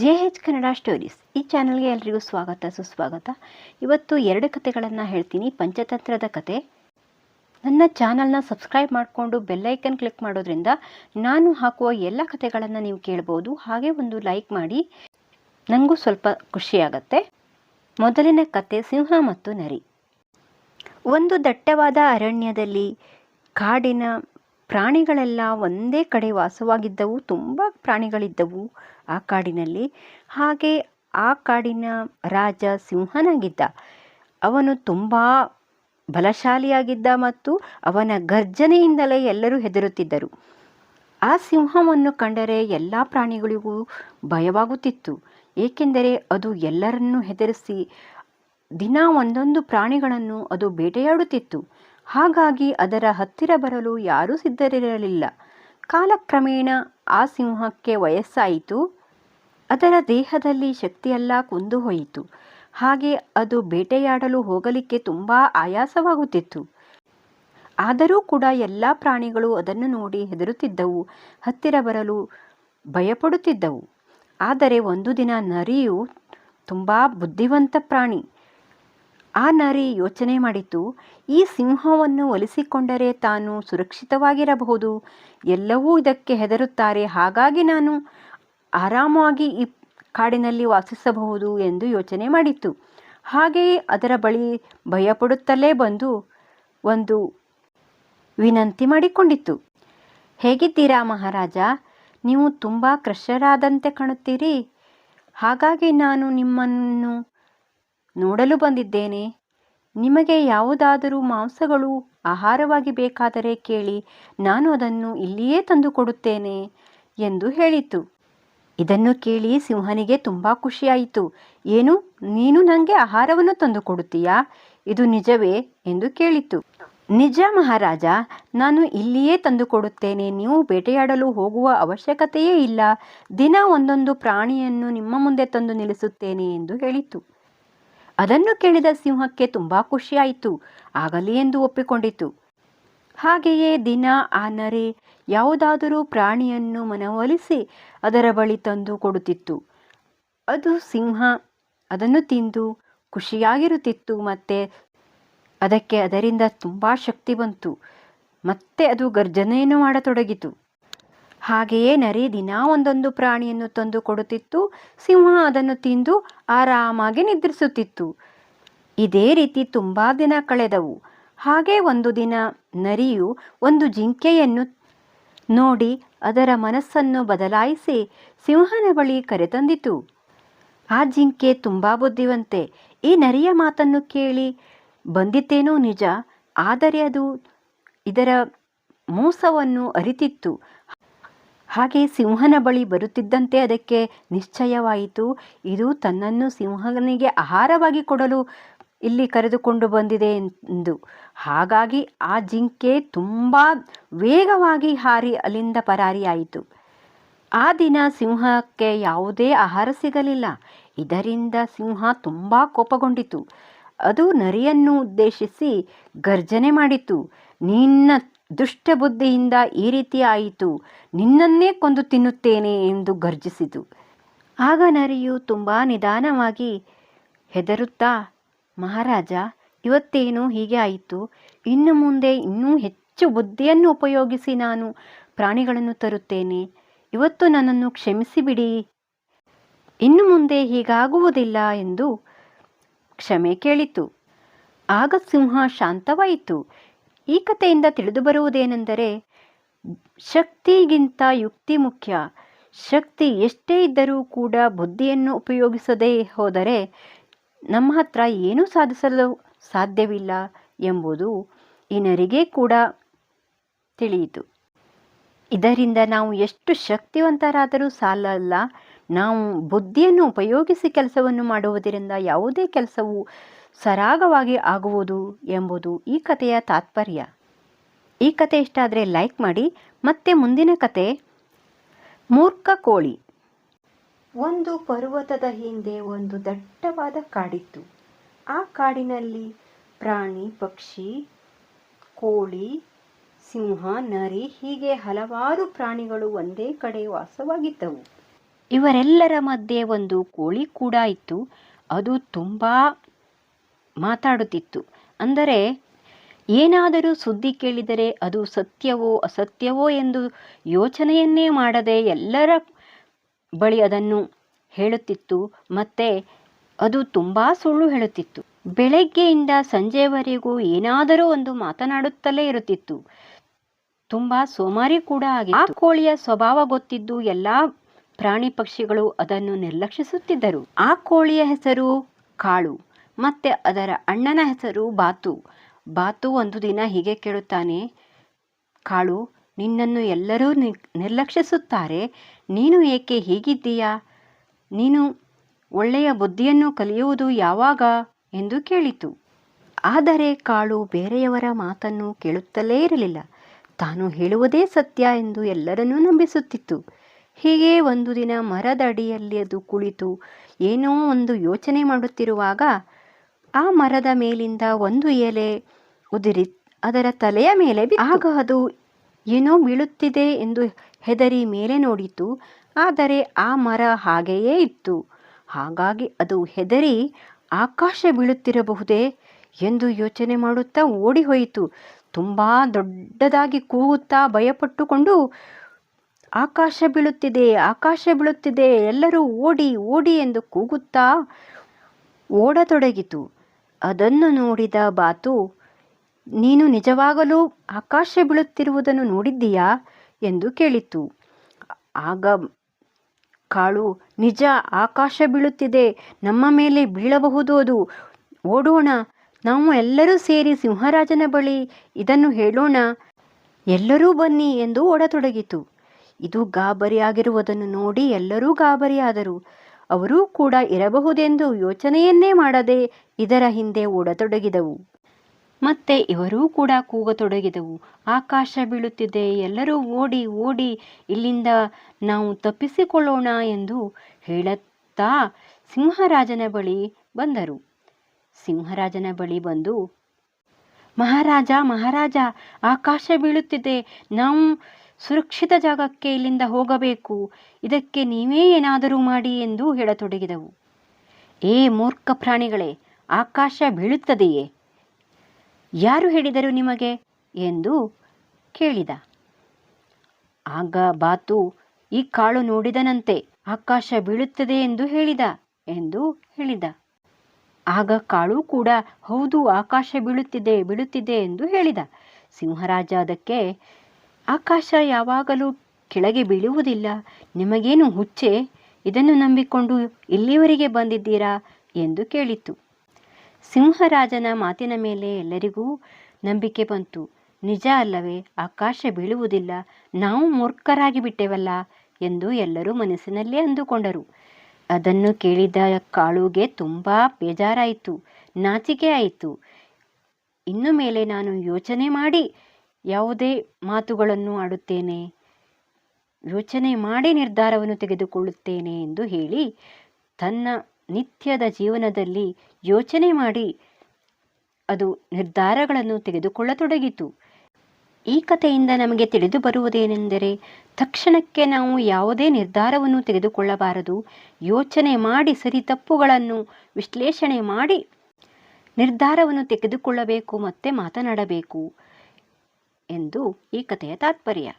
J H Kannada stories. ಈ ಚಾನಲ್ಗೆ ಎಲ್ರಿಗೂ ಸ್ವಾಗತ, ಸುಸ್ವಾಗತ. ಇವತ್ತು ಎರಡು ಕತೆಗಳನ್ನು ಹೇಳ್ತೀನಿ. ಪಂಚತಂತ್ರದ ಕತೆ. ನನ್ನ ಚಾನಲ್ನ ಸಬ್ಸ್ಕ್ರೈಬ್ ಮಾಡಿಕೊಂಡು ಬೆಲ್ಲೈಕನ್ ಕ್ಲಿಕ್ ಮಾಡೋದ್ರಿಂದ ನಾನು ಹಾಕುವ ಎಲ್ಲ ಕತೆಗಳನ್ನು ನೀವು ಕೇಳ್ಬೋದು. ಹಾಗೆ ಒಂದು ಲೈಕ್ ಮಾಡಿ. ನನಗೂ ಸ್ವಲ್ಪ ಖುಷಿಯಾಗತ್ತೆ. ಮೊದಲಿನ ಕತೆ ಸಿಂಹ ಮತ್ತು ನರಿ. ಒಂದು ದಟ್ಟವಾದ ಅರಣ್ಯದಲ್ಲಿ ಕಾಡಿನ ಪ್ರಾಣಿಗಳೆಲ್ಲ ಒಂದೇ ಕಡೆ ವಾಸವಾಗಿದ್ದವು, ತುಂಬ ಪ್ರಾಣಿಗಳಿದ್ದವು ಆ ಕಾಡಿನಲ್ಲಿ. ಹಾಗೆ ಆ ಕಾಡಿನ ರಾಜ ಸಿಂಹನಾಗಿದ್ದ. ಅವನು ತುಂಬ ಬಲಶಾಲಿಯಾಗಿದ್ದ ಮತ್ತು ಅವನ ಗರ್ಜನೆಯಿಂದಲೇ ಎಲ್ಲರೂ ಹೆದರುತ್ತಿದ್ದರು. ಆ ಸಿಂಹವನ್ನು ಕಂಡರೆ ಎಲ್ಲ ಪ್ರಾಣಿಗಳಿಗೂ ಭಯವಾಗುತ್ತಿತ್ತು. ಏಕೆಂದರೆ ಅದು ಎಲ್ಲರನ್ನೂ ಹೆದರಿಸಿ ದಿನ ಒಂದೊಂದು ಪ್ರಾಣಿಗಳನ್ನು ಅದು ಬೇಟೆಯಾಡುತ್ತಿತ್ತು. ಹಾಗಾಗಿ ಅದರ ಹತ್ತಿರ ಬರಲು ಯಾರೂ ಸಿದ್ಧರಿರಲಿಲ್ಲ. ಕಾಲಕ್ರಮೇಣ ಆ ಸಿಂಹಕ್ಕೆ ವಯಸ್ಸಾಯಿತು. ಅದರ ದೇಹದಲ್ಲಿ ಶಕ್ತಿಯೆಲ್ಲ ಕುಂದು ಹೋಯಿತು ಹಾಗೆ ಅದು ಬೇಟೆಯಾಡಲು ಹೋಗಲಿಕ್ಕೆ ತುಂಬ ಆಯಾಸವಾಗುತ್ತಿತ್ತು. ಆದರೂ ಕೂಡ ಎಲ್ಲ ಪ್ರಾಣಿಗಳು ಅದನ್ನು ನೋಡಿ ಹೆದರುತ್ತಿದ್ದವು. ಹತ್ತಿರ ಬರಲು ಭಯಪಡುತ್ತಿದ್ದವು. ಆದರೆ ಒಂದು ದಿನ ನರಿಯು ತುಂಬ ಬುದ್ಧಿವಂತ ಪ್ರಾಣಿ ಆ ನರಿ ಯೋಚನೆ ಮಾಡಿತು ಈ ಸಿಂಹವನ್ನು ಒಲಿಸಿಕೊಂಡರೆ ತಾನು ಸುರಕ್ಷಿತವಾಗಿರಬಹುದು. ಎಲ್ಲವೂ ಇದಕ್ಕೆ ಹೆದರುತ್ತಾರೆ. ಹಾಗಾಗಿ ನಾನು ಆರಾಮವಾಗಿ ಈ ಕಾಡಿನಲ್ಲಿ ವಾಸಿಸಬಹುದು ಎಂದು ಯೋಚನೆ ಮಾಡಿತು ಹಾಗೆಯೇ ಅದರ ಬಳಿ ಭಯಪಡುತ್ತಲೇ ಬಂದು ಒಂದು ವಿನಂತಿ ಮಾಡಿಕೊಂಡಿತ್ತು. ಹೇಗಿದ್ದೀರಾ ಮಹಾರಾಜ? ನೀವು ತುಂಬ ಕ್ರಶರಾದಂತೆ ಕಾಣುತ್ತೀರಿ. ಹಾಗಾಗಿ ನಾನು ನಿಮ್ಮನ್ನು ನೋಡಲು ಬಂದಿದ್ದೇನೆ. ನಿಮಗೆ ಯಾವುದಾದರೂ ಮಾಂಸಗಳು ಆಹಾರವಾಗಿ ಬೇಕಾದರೆ ಕೇಳಿ, ನಾನು ಅದನ್ನು ಇಲ್ಲಿಯೇ ತಂದು ಕೊಡುತ್ತೇನೆ ಎಂದು ಹೇಳಿತು. ಇದನ್ನು ಕೇಳಿ ಸಿಂಹನಿಗೆ ತುಂಬ ಖುಷಿಯಾಯಿತು. ಏನು, ನೀನು ನನಗೆ ಆಹಾರವನ್ನು ತಂದು ಕೊಡುತ್ತೀಯಾ? ಇದು ನಿಜವೇ ಎಂದು ಕೇಳಿತು. ನಿಜ ಮಹಾರಾಜ, ನಾನು ಇಲ್ಲಿಯೇ ತಂದು ಕೊಡುತ್ತೇನೆ. ನೀವು ಬೇಟೆಯಾಡಲು ಹೋಗುವ ಅವಶ್ಯಕತೆಯೇ ಇಲ್ಲ. ದಿನ ಒಂದೊಂದು ಪ್ರಾಣಿಯನ್ನು ನಿಮ್ಮ ಮುಂದೆ ತಂದು ನಿಲ್ಲಿಸುತ್ತೇನೆ ಎಂದು ಹೇಳಿತು. ಅದನ್ನು ಕೇಳಿದ ಸಿಂಹಕ್ಕೆ ತುಂಬ ಖುಷಿಯಾಯಿತು. ಆಗಲಿ ಎಂದು ಒಪ್ಪಿಕೊಂಡಿತು. ಹಾಗೆಯೇ ದಿನ ಆ ನರಿ ಯಾವುದಾದರೂ ಪ್ರಾಣಿಯನ್ನು ಮನವೊಲಿಸಿ ಅದರ ಬಳಿ ತಂದು ಕೊಡುತ್ತಿತ್ತು. ಅದು ಸಿಂಹ. ಅದನ್ನು ತಿಂದು ಖುಷಿಯಾಗಿರುತ್ತಿತ್ತು. ಮತ್ತೆ ಅದಕ್ಕೆ ಅದರಿಂದ ತುಂಬ ಶಕ್ತಿ ಬಂತು. ಮತ್ತೆ ಅದು ಗರ್ಜನೆಯನ್ನು ಮಾಡತೊಡಗಿತು. ಹಾಗೆಯೇ ನರಿ ದಿನ ಒಂದೊಂದು ಪ್ರಾಣಿಯನ್ನು ತಂದು ಕೊಡುತ್ತಿತ್ತು. ಸಿಂಹ ಅದನ್ನು ತಿಂದು ಆರಾಮಾಗಿ ನಿದ್ರಿಸುತ್ತಿತ್ತು. ಇದೇ ರೀತಿ ತುಂಬ ದಿನ ಕಳೆದವು. ಹಾಗೆ ಒಂದು ದಿನ ನರಿಯು ಒಂದು ಜಿಂಕೆಯನ್ನು ನೋಡಿ ಅದರ ಮನಸ್ಸನ್ನು ಬದಲಾಯಿಸಿ ಸಿಂಹನ ಬಳಿ ಕರೆತಂದಿತು. ಆ ಜಿಂಕೆ ತುಂಬ ಬುದ್ಧಿವಂತೆ. ಈ ನರಿಯ ಮಾತನ್ನು ಕೇಳಿ ಬಂದಿತ್ತೇನೋ ನಿಜ. ಆದರೆ ಅದು ಇದರ ಮೋಸವನ್ನು ಅರಿತಿತ್ತು. ಹಾಗೆ ಸಿಂಹನ ಬಳಿ ಬರುತ್ತಿದ್ದಂತೆ ಅದಕ್ಕೆ ನಿಶ್ಚಯವಾಯಿತು. ಇದು ತನ್ನನ್ನು ಸಿಂಹನಿಗೆ ಆಹಾರವಾಗಿ ಕೊಡಲು ಇಲ್ಲಿ ಕರೆದುಕೊಂಡು ಬಂದಿದೆ ಎಂದು. ಹಾಗಾಗಿ ಆ ಜಿಂಕೆ ತುಂಬ ವೇಗವಾಗಿ ಹಾರಿ ಅಲ್ಲಿಂದ ಪರಾರಿಯಾಯಿತು. ಆ ದಿನ ಸಿಂಹಕ್ಕೆ ಯಾವುದೇ ಆಹಾರ ಸಿಗಲಿಲ್ಲ. ಇದರಿಂದ ಸಿಂಹ ತುಂಬ ಕೋಪಗೊಂಡಿತು. ಅದು ನರಿಯನ್ನು ಉದ್ದೇಶಿಸಿ ಗರ್ಜನೆ ಮಾಡಿತು. ನಿನ್ನ ದುಷ್ಟ ಬುದ್ಧಿಯಿಂದ ಈ ರೀತಿ ಆಯಿತು, ನಿನ್ನನ್ನೇ ಕೊಂದು ತಿನ್ನುತ್ತೇನೆ ಎಂದು ಗರ್ಜಿಸಿತು. ಆಗ ನರಿಯು ತುಂಬ ನಿಧಾನವಾಗಿ ಹೆದರುತ್ತಾ, ಮಹಾರಾಜ, ಇವತ್ತೇನು ಹೀಗೆ ಆಯಿತು? ಇನ್ನು ಮುಂದೆ ಇನ್ನೂ ಹೆಚ್ಚು ಬುದ್ಧಿಯನ್ನು ಉಪಯೋಗಿಸಿ ನಾನು ಪ್ರಾಣಿಗಳನ್ನು ತರುತ್ತೇನೆ. ಇವತ್ತು ನನ್ನನ್ನು ಕ್ಷಮಿಸಿಬಿಡಿ. ಇನ್ನು ಮುಂದೆ ಹೀಗಾಗುವುದಿಲ್ಲ ಎಂದು ಕ್ಷಮೆ ಕೇಳಿತು. ಆಗ ಸಿಂಹ ಶಾಂತವಾಯಿತು. ಈ ಕಥೆಯಿಂದ ತಿಳಿದು ಬರುವುದೇನೆಂದರೆ, ಶಕ್ತಿಗಿಂತ ಯುಕ್ತಿ ಮುಖ್ಯ. ಶಕ್ತಿ ಎಷ್ಟೇ ಇದ್ದರೂ ಕೂಡ ಬುದ್ಧಿಯನ್ನು ಉಪಯೋಗಿಸದೇ ಹೋದರೆ ನಮ್ಮ ಹತ್ರ ಏನೂ ಸಾಧಿಸಲು ಸಾಧ್ಯವಿಲ್ಲ ಎಂಬುದು ಇನರಿಗೆ ಕೂಡ ತಿಳಿಯಿತು. ಇದರಿಂದ ನಾವು ಎಷ್ಟು ಶಕ್ತಿವಂತರಾದರೂ ಸಾಲಲ್ಲ. ನಾವು ಬುದ್ಧಿಯನ್ನು ಉಪಯೋಗಿಸಿ ಕೆಲಸವನ್ನು ಮಾಡುವುದರಿಂದ ಯಾವುದೇ ಕೆಲಸವು ಸರಾಗವಾಗಿ ಆಗುವುದು ಎಂಬುದು ಈ ಕಥೆಯ ತಾತ್ಪರ್ಯ. ಈ ಕತೆ ಇಷ್ಟ ಆದರೆ ಲೈಕ್ ಮಾಡಿ. ಮತ್ತೆ ಮುಂದಿನ ಕತೆ ಮೂರ್ಖ ಕೋಳಿ. ಒಂದು ಪರ್ವತದ ಹಿಂದೆ ಒಂದು ದಟ್ಟವಾದ ಕಾಡಿತ್ತು. ಆ ಕಾಡಿನಲ್ಲಿ ಪ್ರಾಣಿ, ಪಕ್ಷಿ, ಕೋಳಿ, ಸಿಂಹ, ನರಿ, ಹೀಗೆ ಹಲವಾರು ಪ್ರಾಣಿಗಳು ಒಂದೇ ಕಡೆ ವಾಸವಾಗಿದ್ದವು. ಇವರೆಲ್ಲರ ಮಧ್ಯೆ ಒಂದು ಕೋಳಿ ಕೂಡ ಇತ್ತು. ಅದು ತುಂಬ ಮಾತಾಡುತ್ತಿತ್ತು. ಅಂದರೆ, ಏನಾದರೂ ಸುದ್ದಿ ಕೇಳಿದರೆ ಅದು ಸತ್ಯವೋ ಅಸತ್ಯವೋ ಎಂದು ಯೋಚನೆಯನ್ನೇ ಮಾಡದೆ ಎಲ್ಲರ ಬಳಿ ಅದನ್ನು ಹೇಳುತ್ತಿತ್ತು. ಮತ್ತು ಅದು ತುಂಬ ಸುಳ್ಳು ಹೇಳುತ್ತಿತ್ತು. ಬೆಳಗ್ಗೆಯಿಂದ ಸಂಜೆವರೆಗೂ ಏನಾದರೂ ಒಂದು ಮಾತನಾಡುತ್ತಲೇ ಇರುತ್ತಿತ್ತು. ತುಂಬ ಸೋಮಾರಿ ಕೂಡ ಆಗಿ ಆ ಕೋಳಿಯ ಸ್ವಭಾವ ಗೊತ್ತಿದ್ದು ಎಲ್ಲ ಪ್ರಾಣಿ ಪಕ್ಷಿಗಳು ಅದನ್ನು ನಿರ್ಲಕ್ಷಿಸುತ್ತಿದ್ದರು. ಆ ಕೋಳಿಯ ಹೆಸರು ಕಾಳು. ಮತ್ತೆ ಅದರ ಅಣ್ಣನ ಹೆಸರು ಬಾತು. ಬಾತು ಒಂದು ದಿನ ಹೀಗೆ ಕೇಳುತ್ತಾನೆ, ಕಾಳು, ನಿನ್ನನ್ನು ಎಲ್ಲರೂ ನಿರ್ಲಕ್ಷಿಸುತ್ತಾರೆ. ನೀನು ಏಕೆ ಹೀಗಿದ್ದೀಯಾ? ನೀನು ಒಳ್ಳೆಯ ಬುದ್ಧಿಯನ್ನು ಕಲಿಯುವುದು ಯಾವಾಗ? ಎಂದು ಕೇಳಿತು. ಆದರೆ ಕಾಳು ಬೇರೆಯವರ ಮಾತನ್ನು ಕೇಳುತ್ತಲೇ ಇರಲಿಲ್ಲ. ತಾನು ಹೇಳುವುದೇ ಸತ್ಯ ಎಂದು ಎಲ್ಲರನ್ನೂ ನಂಬಿಸುತ್ತಿತ್ತು. ಹೀಗೆ ಒಂದು ದಿನ ಮರದ ಅಡಿಯಲ್ಲಿ ಅದು ಕುಳಿತು ಏನೋ ಒಂದು ಯೋಚನೆ ಮಾಡುತ್ತಿರುವಾಗ ಆ ಮರದ ಮೇಲಿಂದ ಒಂದು ಎಲೆ ಉದುರಿ ಅದರ ತಲೆಯ ಮೇಲೆ. ಆಗ ಅದು ಏನೋ ಬೀಳುತ್ತಿದೆ ಎಂದು ಹೆದರಿ ಮೇಲೆ ನೋಡಿತು. ಆದರೆ ಆ ಮರ ಹಾಗೆಯೇ ಇತ್ತು. ಹಾಗಾಗಿ ಅದು ಹೆದರಿ ಆಕಾಶ ಬೀಳುತ್ತಿರಬಹುದೇ ಎಂದು ಯೋಚನೆ ಮಾಡುತ್ತಾ ಓಡಿ ಹೋಯಿತು ತುಂಬ ದೊಡ್ಡದಾಗಿ ಕೂಗುತ್ತಾ ಭಯಪಟ್ಟುಕೊಂಡು, ಆಕಾಶ ಬೀಳುತ್ತಿದೆ ಆಕಾಶ ಬೀಳುತ್ತಿದೆ, ಎಲ್ಲರೂ ಓಡಿ ಓಡಿ ಎಂದು ಕೂಗುತ್ತಾ ಓಡತೊಡಗಿತು. ಅದನ್ನು ನೋಡಿದ ಬಾತು, ನೀನು ನಿಜವಾಗಲೂ ಆಕಾಶ ಬೀಳುತ್ತಿರುವುದನ್ನು ನೋಡಿದ್ದೀಯಾ ಎಂದು ಕೇಳಿತು ಆಗ ಕಾಳು, ನಿಜ ಆಕಾಶ ಬೀಳುತ್ತಿದೆ, ನಮ್ಮ ಮೇಲೆ ಬೀಳಬಹುದು ಅದು. ಓಡೋಣ, ನಾವು ಎಲ್ಲರೂ ಸೇರಿ ಸಿಂಹರಾಜನ ಬಳಿ ಇದನ್ನು ಹೇಳೋಣ. ಎಲ್ಲರೂ ಬನ್ನಿ ಎಂದು ಓಡತೊಡಗಿತು. ಇದು ಗಾಬರಿಯಾಗಿರುವುದನ್ನು ನೋಡಿ ಎಲ್ಲರೂ ಗಾಬರಿಯಾದರು. ಅವರೂ ಕೂಡ ಇರಬಹುದೆಂದು ಯೋಚನೆಯನ್ನೇ ಮಾಡದೆ ಇದರ ಹಿಂದೆ ಓಡತೊಡಗಿದವು. ಮತ್ತೆ ಇವರೂ ಕೂಡ ಕೂಗತೊಡಗಿದವು. ಆಕಾಶ ಬೀಳುತ್ತಿದೆ, ಎಲ್ಲರೂ ಓಡಿ ಓಡಿ, ಇಲ್ಲಿಂದ ನಾವು ತಪ್ಪಿಸಿಕೊಳ್ಳೋಣ ಎಂದು ಹೇಳುತ್ತಾ ಸಿಂಹರಾಜನ ಬಳಿ ಬಂದರು. ಸಿಂಹರಾಜನ ಬಳಿ ಬಂದು, ಮಹಾರಾಜ ಮಹಾರಾಜ, ಆಕಾಶ ಬೀಳುತ್ತಿದೆ. ನಾವು ಸುರಕ್ಷಿತ ಜಾಗಕ್ಕೆ ಇಲ್ಲಿಂದ ಹೋಗಬೇಕು. ಇದಕ್ಕೆ ನೀವೇ ಏನಾದರೂ ಮಾಡಿ ಎಂದು ಹೇಳತೊಡಗಿದವು. ಏ ಮೂರ್ಖ ಪ್ರಾಣಿಗಳೇ, ಆಕಾಶ ಬೀಳುತ್ತದೆಯೇ? ಯಾರು ಹೇಳಿದರು ನಿಮಗೆ? ಎಂದು ಕೇಳಿದ. ಆಗ ಬಾತು, ಈ ಕಾಳು ನೋಡಿದನಂತೆ, ಆಕಾಶ ಬೀಳುತ್ತದೆ ಎಂದು ಹೇಳಿದ ಎಂದು ಹೇಳಿದ. ಆಗ ಕಾಳು ಕೂಡ, ಹೌದು, ಆಕಾಶ ಬೀಳುತ್ತಿದೆ ಬೀಳುತ್ತಿದೆ ಎಂದು ಹೇಳಿದ. ಸಿಂಹರಾಜ ಅದಕ್ಕೆ ಆಕಾಶ ಯಾವಾಗಲೂ ಕೆಳಗೆ ಬೀಳುವುದಿಲ್ಲ. ನಿಮಗೇನು ಹುಚ್ಚೆ? ಇದನ್ನು ನಂಬಿಕೊಂಡು ಇಲ್ಲಿವರೆಗೆ ಬಂದಿದ್ದೀರಾ? ಎಂದು ಕೇಳಿತು ಸಿಂಹರಾಜನ ಮಾತಿನ ಮೇಲೆ ಎಲ್ಲರಿಗೂ ನಂಬಿಕೆ ಬಂತು. ನಿಜ ಅಲ್ಲವೇ, ಆಕಾಶ ಬೀಳುವುದಿಲ್ಲ. ನಾವು ಮೂರ್ಖರಾಗಿ ಬಿಟ್ಟೆವಲ್ಲ ಎಂದು ಎಲ್ಲರೂ ಮನಸ್ಸಿನಲ್ಲೇ ಅಂದುಕೊಂಡರು. ಅದನ್ನು ಕೇಳಿದ ಕಾಳುಗೆ ತುಂಬ ಬೇಜಾರಾಯಿತು. ನಾಚಿಕೆ ಆಯಿತು. ಇನ್ನು ಮೇಲೆ ನಾನು ಯೋಚನೆ ಮಾಡಿ ಯಾವುದೇ ಮಾತುಗಳನ್ನು ಆಡುತ್ತೇನೆ. ಯೋಚನೆ ಮಾಡಿ ನಿರ್ಧಾರವನ್ನು ತೆಗೆದುಕೊಳ್ಳುತ್ತೇನೆ ಎಂದು ಹೇಳಿ ತನ್ನ ನಿತ್ಯದ ಜೀವನದಲ್ಲಿ ಯೋಚನೆ ಮಾಡಿ ಅದು ನಿರ್ಧಾರಗಳನ್ನು ತೆಗೆದುಕೊಳ್ಳತೊಡಗಿತು. ಈ ಕಥೆಯಿಂದ ನಮಗೆ ತಿಳಿದು ಬರುವುದೇನೆಂದರೆ ತಕ್ಷಣಕ್ಕೆ ನಾವು ಯಾವುದೇ ನಿರ್ಧಾರವನ್ನು ತೆಗೆದುಕೊಳ್ಳಬಾರದು. ಯೋಚನೆ ಮಾಡಿ ಸರಿ ತಪ್ಪುಗಳನ್ನು ವಿಶ್ಲೇಷಣೆ ಮಾಡಿ ನಿರ್ಧಾರವನ್ನು ತೆಗೆದುಕೊಳ್ಳಬೇಕು, ಮತ್ತೆ ಮಾತನಾಡಬೇಕು. ಎಂದು ಈ ಕಥೆಯ ತಾತ್ಪರ್ಯ.